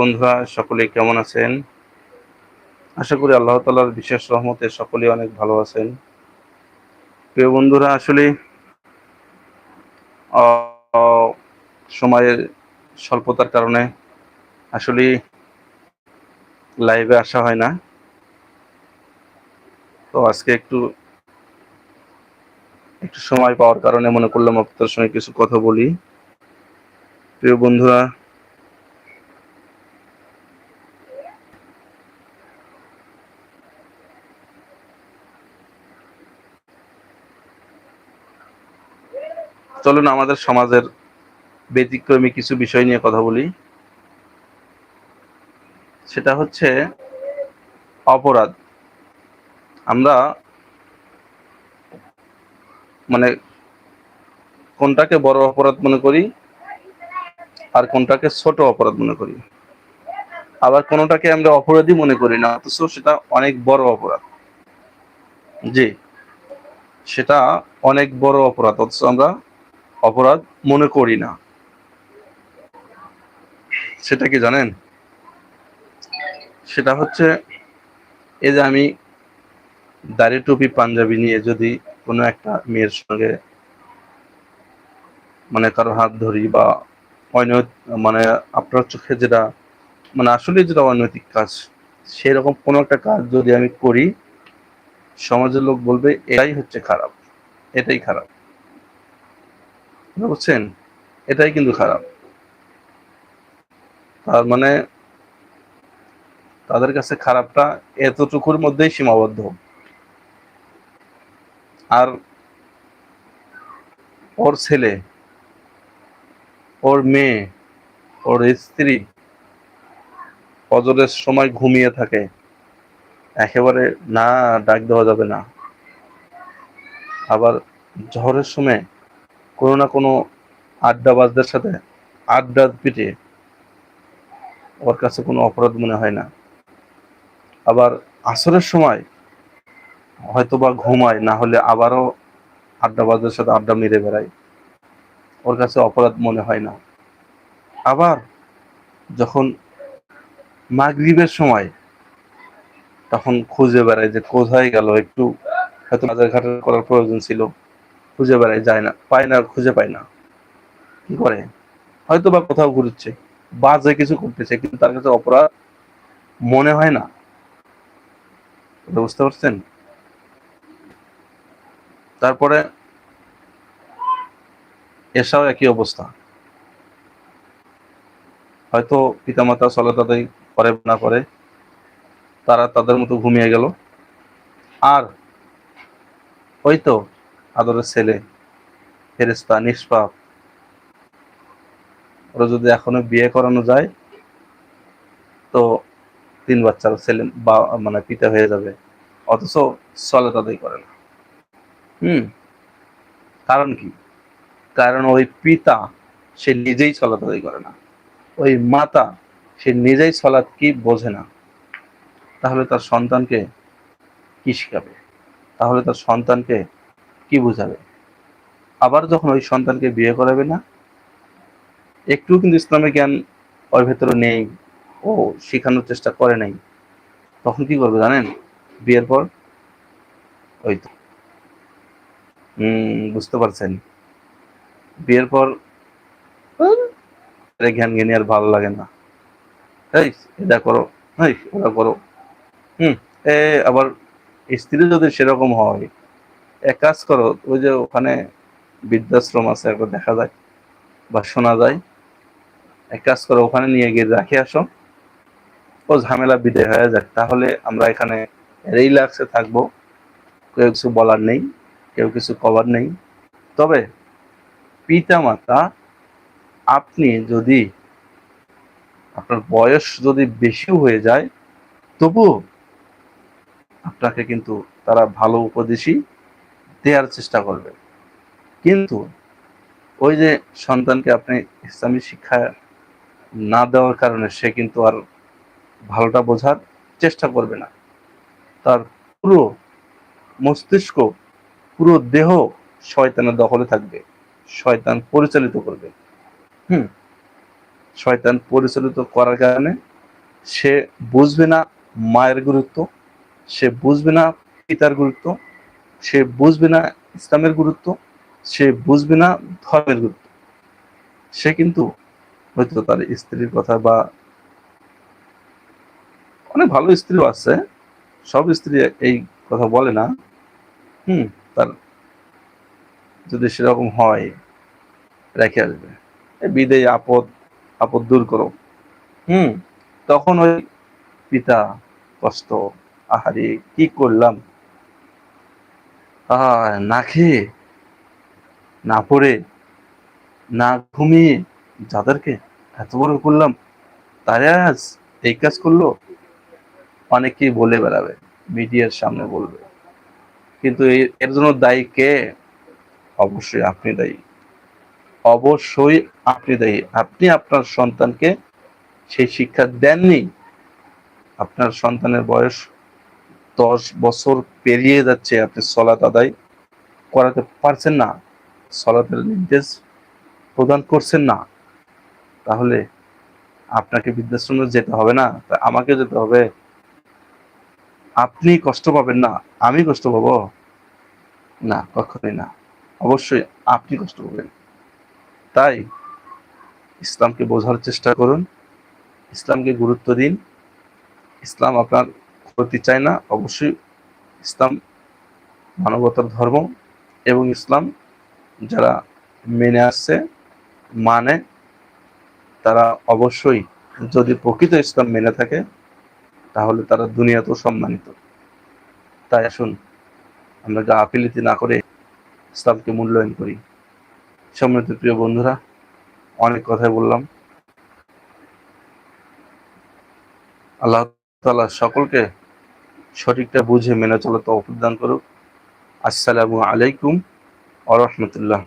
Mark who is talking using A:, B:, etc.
A: বন্ধুরা সকলে কেমন আছেন? আশা করি আল্লাহ তালার বিশেষ রহমতে সকলে অনেক ভালো আছেন। প্রিয় বন্ধুরা, আসলে সময়ের স্বল্পতার কারণে আসলে লাইভে আসা হয় না। তো আজকে একটু একটু সময় পাওয়ার কারণে মনে করলাম আপনাদের সঙ্গে কিছু কথা বলি। প্রিয় বন্ধুরা চলুন আমাদের সমাজের ব্যতিক্রমী কিছু বিষয় নিয়ে কথা বলি। সেটা হচ্ছে অপরাধ। আমরা মানে কোনটাকে বড় অপরাধ মনে করি আর কোনটাকে ছোট অপরাধ মনে করি। আবার কোনোটাকে আমরা অপরাধী মনে করি না, অথচ সেটা অনেক বড় অপরাধ। জি, সেটা অনেক বড় অপরাধ, অথচ আমরা অপরাধ মনে করি না। সেটা কি জানেন? সেটা হচ্ছে এই যে আমি দাড়ি টুপি পাঞ্জাবি নিয়ে যদি কোনো একটা মেয়ের সঙ্গে মানে কারও হাত ধরি বা অনৈত মানে আপনার চোখে যেটা মানে আসলে যেটা অনৈতিক কাজ, সেরকম কোনো একটা কাজ যদি আমি করি, সমাজের লোক বলবে, এটাই হচ্ছে খারাপ, এটাই খারাপ। বুঝছেন? এটাই কিন্তু খারাপ। তার মানে তাদের কাছে খারাপটা এতটুকুর মধ্যেই সীমাবদ্ধ। আর ওর ছেলে, ওর মেয়ে, ওর স্ত্রী ফজরের সময় ঘুমিয়ে থাকে। একেবারে না, ডাক দেওয়া যাবে না। আবার ঝড়ের সময় কোনো না কোনো আড্ডাবাজদের সাথে আড্ডা পিটে ওর কাছে কোনো অপরাধ মনে হয় না। আবার আসরের সময় হয়তো বা ঘুমায়, না হলে আবারও আড্ডাবাজদের সাথে আড্ডা মেরে বেড়ায়। ওর কাছে অপরাধ মনে হয় না। আবার যখন মাগরিবের সময় তখন খুঁজে বেড়ায় যে কোথায় গেল, একটু হয়তো বাজার ঘাটের করার প্রয়োজন ছিল। খুঁজে বেড়ায়, যায় না, পায় না, খুঁজে পায় না। কি করে? হয়তো বা কোথাও ঘুরছে, বাজে কিছু করতেছে, কিন্তু তার কাছে অপরাধ মনে হয় না। বুঝতে পারছেন? তারপরে এসাও একই অবস্থা। হয়তো পিতামাতা সলাত তাদের করে না করে, তারা তাদের মতো ঘুমিয়ে গেল। আর ওই তো আদরের ছেলে ফেরেস্তা নিষ্পাপ। ওরা যদি এখনও বিয়ে করানো যায়, তো তিন বাচ্চার ছেলে বা মানে পিতা হয়ে যাবে। অথচ চলে তাদের করে না। হুম? কারণ কি? কারণ ওই পিতা, সে নিজেই চলাত আদায় করে না। ওই মাতা, সে নিজেই চলাত কি বোঝে না। তাহলে তার সন্তানকে কি শিখাবে? তাহলে তার সন্তানকে কি বুঝাবে? আবার যখন ওই সন্তানকে বিয়ে করাবে না, একটু কিন্তু ইসলামের জ্ঞান ওর ভেতরে নেই, ও শেখানোর চেষ্টা করে নাই, তখন কি করবে জানেন? বিয়ের পর ওই তো। বুঝতে পারছেন। বিয়ের পর জ্ঞান জ্ঞানী আর ভালো লাগে না। এই, এটা করো, এই, ওটা করো। হুম, এ, আবার স্ত্রী যদি সেরকম হয় এক কাজ করো, ওই যে ওখানে বৃদ্ধাশ্রম আছে, একবার দেখা যায় বা শোনা যায়। এক কাজ করো, ওখানে নিয়ে গিয়ে রাখে আসো। ও ঝামেলা বিদায় হয়ে যাক, তাহলে আমরা এখানে রিল্যাক্সে থাকব। কেউ কিছু বলার নেই, কেউ কিছু কভার নেই। তবে পিতা মাতা আপনি যদি আপনার বয়স যদি বেশিও হয়ে যায়, তবুও আপনাকে কিন্তু তারা ভালো উপদেশই দেওয়ার চেষ্টা করবে। কিন্তু ওই যে সন্তানকে আপনি ইসলামী শিক্ষা না দেওয়ার কারণে সে কিন্তু আর ভালোটা বোঝার চেষ্টা করবে না। তার পুরো মস্তিষ্ক, পুরো দেহ শয়তানের দখলে থাকবে। শয়তান পরিচালিত করবে। হুম? শয়তান পরিচালিত করার কারণে সে বুঝবে না মায়ের গুরুত্ব, সে বুঝবে না পিতার গুরুত্ব সে বুঝবে না ইসলামের গুরুত্ব, সে বুঝবে না ধর্মের গুরুত্ব। সে কিন্তু হয়তো তার স্ত্রীর কথা বা অনেক ভালো স্ত্রীও আছে, সব স্ত্রী এই কথা বলে না। হুম, তার যদি সেরকম হয়, রেখে আসবে। বিদেয় আপদ আপদ দূর করো। হুম, তখন ওই পিতা কষ্ট, আহারে, কি করলাম? না খেয়ে, না পড়ে, না ঘুমিয়ে, যাদেরকে এত বড় করলাম, তারা আজ এই কাজ করল? অনেকেই বলে বেড়াবে, মিডিয়ার সামনে বলবে। কিন্তু এর জন্য দায়ী কে? অবশ্যই আপনি দায়ী। অবশ্যই আপনি দায়ী। আপনি আপনার সন্তানকে সেই শিক্ষা দেননি। আপনার সন্তানের বয়স দশ বছর পেরিয়ে যাচ্ছে আপনি সলাত আদায় করাতে পারছেন না। সলাতের নির্দেশ প্রদান করছেন না। তাহলে আপনাকে বৃদ্ধাশ্রমে যেতে হবে না আমাকে যেতে হবে। আপনি কষ্ট পাবেন না, আমি কষ্ট পাবো? না, কখনোই না। অবশ্যই আপনি কষ্ট পাবেন। তাই ইসলামকে বোঝার চেষ্টা করুন। ইসলামকে গুরুত্ব দিন। ইসলাম আপনার ক্ষতি চায় না, অবশ্যই ইসলাম মানবতার ধর্ম এবং ইসলাম যারা মেনে আসছে মানে তারা অবশ্যই যদি প্রকৃত ইসলাম মেনে থাকে, তাহলে তারা দুনিয়াতেও সম্মানিত। তাই আসুন, আমরা আপিলিতি না করে ইসলামকে মূল্যায়ন করি। সম্মানিত প্রিয় বন্ধুরা, অনেক কথাই বললাম। আল্লাহ তাআলা সকলকে সঠিকটা বুঝে মেনে চলা তো দান করুক। আসসালামু আলাইকুম আ রহমতুল্লাহ।